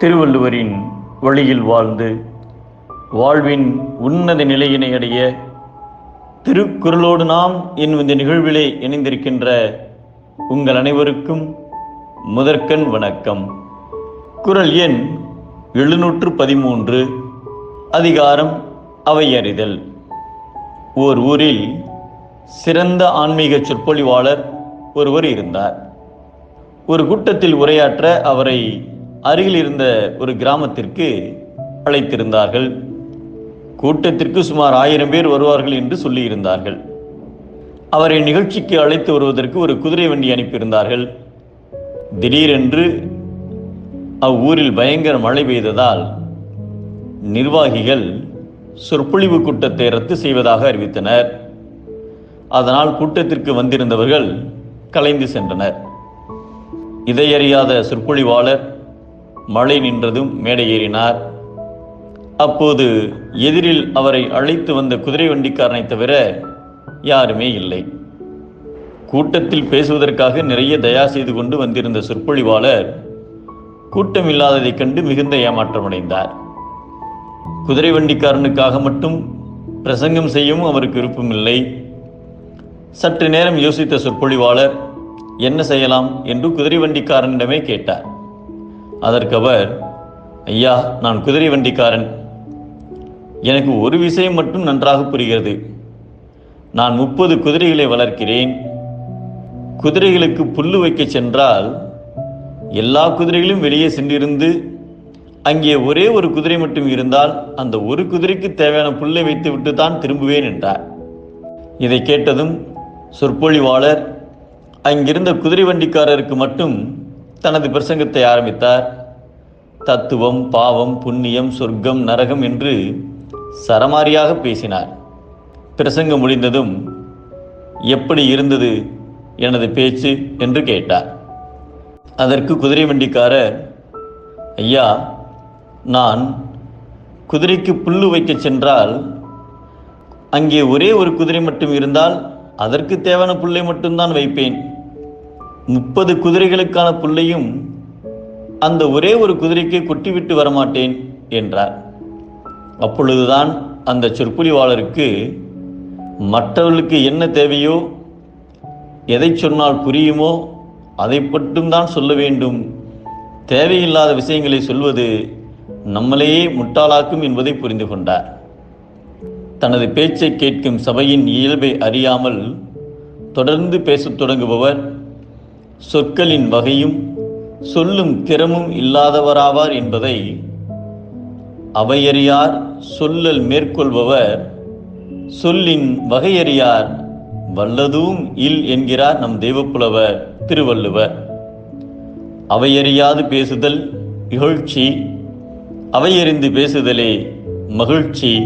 திருவள்ளுவரின் வழியில் வாழ்ந்து வாழ்வின் உன்னத நிலையினை அடைய திருக்குறளோடு நாம் என்னும் இந்த நிகழ்விலே இணைந்திருக்கின்ற உங்கள் அனைவருக்கும் முதற்கண் வணக்கம். குறள் எண் எழுநூற்று பதிமூன்று அதிகாரம் அவையறிதல் ஓர் ஊரில் சிறந்த ஆன்மீக சொற்பொழிவாளர் ஒருவர் இருந்தார். ஒரு கூட்டத்தில் உரையாற்ற அவரை அருகில் இருந்த ஒரு கிராமத்திற்கு அழைத்திருந்தார்கள். கூட்டத்திற்கு சுமார் ஆயிரம் பேர் வருவார்கள் என்று சொல்லியிருந்தார்கள். அவரை நிகழ்ச்சிக்கு அழைத்து வருவதற்கு ஒரு குதிரை வண்டி அனுப்பியிருந்தார்கள். திடீரென்று அவ்வூரில் பயங்கர மழை பெய்ததால் நிர்வாகிகள் சொற்பொழிவு கூட்டத்தை ரத்து செய்வதாக அறிவித்தனர். அதனால் கூட்டத்திற்கு வந்திருந்தவர்கள் கலைந்து சென்றனர். இதையறியாத சொற்பொழிவாளர் மழை நின்றதும் மேடை ஏறினார். அப்போது எதிரில் அவரை அழைத்து வந்த குதிரை வண்டிக்காரனை தவிர யாருமே இல்லை. கூட்டத்தில் பேசுவதற்காக நிறைய தயா செய்து கொண்டு வந்திருந்த சொற்பொழிவாளர் கூட்டம் இல்லாததைக் கண்டு மிகுந்த ஏமாற்றமடைந்தார். குதிரை வண்டிக்காரனுக்காக மட்டும் பிரசங்கம் செய்யவும் அவருக்கு விருப்பமில்லை. சற்று நேரம் யோசித்த சொற்பொழிவாளர் என்ன செய்யலாம்? என்று குதிரை வண்டிக்காரனிடமே கேட்டார். அதற்கு அவர் ஐயா நான் குதிரை வண்டிக்காரன். எனக்கு ஒரு விஷயம் மட்டும் நன்றாக புரிகிறது. நான் முப்பது குதிரைகளை வளர்க்கிறேன். குதிரைகளுக்கு புல்லு வைக்க சென்றால் எல்லா குதிரைகளும் வெளியே சென்றிருந்து அங்கே ஒரே ஒரு குதிரை மட்டும் இருந்தால் அந்த ஒரு குதிரைக்கு தேவையான புல்லை வைத்துவிட்டு தான் திரும்புவேன் என்றார். இதை கேட்டதும் சொற்பொழிவாளர் அங்கிருந்த குதிரை வண்டிக்காரருக்கு மட்டும் தனது பிரசங்கத்தை ஆரம்பித்தார். தத்துவம் பாவம் புண்ணியம் சொர்க்கம் நரகம் என்று சரமாரியாக பேசினார். பிரசங்கம் முடிந்ததும் எப்படி இருந்தது எனது பேச்சு? என்று கேட்டார். அதற்கு குதிரை வண்டிக்காரர் ஐயா நான் குதிரைக்கு புல்லு வைக்க சென்றால் அங்கே ஒரே ஒரு குதிரை மட்டும் இருந்தால் அதற்கு தேவையான புல்லை மட்டும்தான் வைப்பேன். முப்பது குதிரைகளுக்கான புல்லையும் அந்த ஒரே ஒரு குதிரைக்கு கொட்டிவிட்டு வரமாட்டேன் என்றார். அப்பொழுதுதான் அந்த சொற்பொழிவாளருக்கு மற்றவர்களுக்கு என்ன தேவையோ எதை சொன்னால் புரியுமோ அதை மட்டும்தான் சொல்ல வேண்டும். தேவையில்லாத விஷயங்களை சொல்வது நம்மளையே முட்டாளாக்கும் என்பதை புரிந்து கொண்டார். தனது பேச்சை கேட்கும் சபையின் இயல்பை அறியாமல் தொடர்ந்து பேசத் தொடங்குபவர் சொற்களின் வகையும் சொல்லும் திறமும் இல்லாதவராவார் என்பதை அவையறியார் சொல்லல் மேற்கொள்பவர். சொல்லின் வகையறியார் வல்லதும் இல் என்கிறார் நம் தெய்வப்புலவர் திருவள்ளுவர். அவையறியாது பேசுதல் இகழ்ச்சி அவையறிந்து பேசுதலே மகிழ்ச்சி.